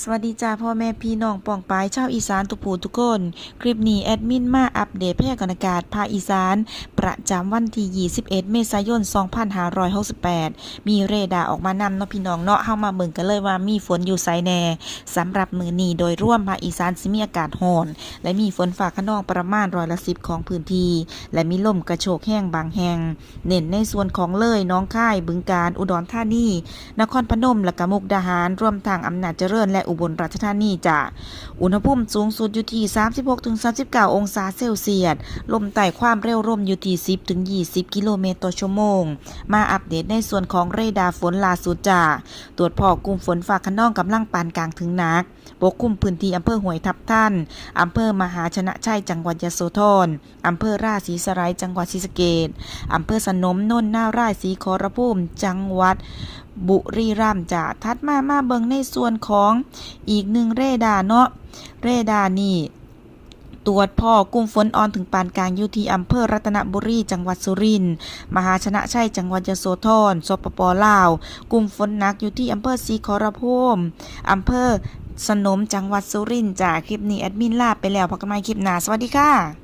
สวัสดีจ้าพ่อแม่พี่น้องป่องปายชาวอีสานทุกผู้ทุกคน คลิปนี้แอดมินมาอัปเดตพยากรณ์อากาศภาคอีสาน ประจำวันที่ 21 เมษายน 2568 มีเรดาร์ออกมานำเนาะพี่น้องเนาะเฮามาเบิ่งกันเลยว่ามีฝนอยู่ไสแน่สำหรับมือนี้โดยร่วมภาคอีสานสิมีอากาศร้อนและมีฝนฟ้าขนองประมาณร้อยละสิบของพื้นที่ และมีลมกระโชกแห้งบางแห่งเน้นในส่วนของเลยน้องค่ายบึงการอุดรธานีนครพนมและกมุกดาหารรวมทางอำนาจเจริญและอุบลราชธานีจะอุณหภูมิสูงสุดอยู่ที่ 36-39 องศาเซลเซียส ลมไต่ความเร็วลมอยู่ที่ 10-20 กิโลเมตรต่อชั่วโมง มาอัปเดตในส่วนของเรดาร์ฝนล่าสุดจ้าตรวจพอกลุ่มฝนฟ้าขนองกำลังปานกลางถึงหนัก ปกคลุมพื้นที่อำเภอห้วยทับท่านอำเภอมหาชนะชัยจังหวัดยโสธรอำเภอราศีสไลจังหวัดศรีสะเกษอำเภอสนมนนน่าร่ายศรีขอรภูมิจังหวัดบุรีรัมย์จะทัดมามาเบิงในส่วนของอีกหนึ่งเรดาเนาะเรดานี่ตรวจพ่อกลุ่มฝนออนถึงปานกลางอยู่ที่อำเภอรัตนบุรีจังหวัดสุรินทร์มหาชนะชัยจังหวัดยโสธรสปปลาว กลุ่มฝนหนักอยู่ที่อำเภอศรีขอรภูมิอำเภอสนมจังหวัดสุรินทร์จากคลิปนี้แอดมินลาไปแล้วพบกันใหม่คลิปหน้าสวัสดีค่ะ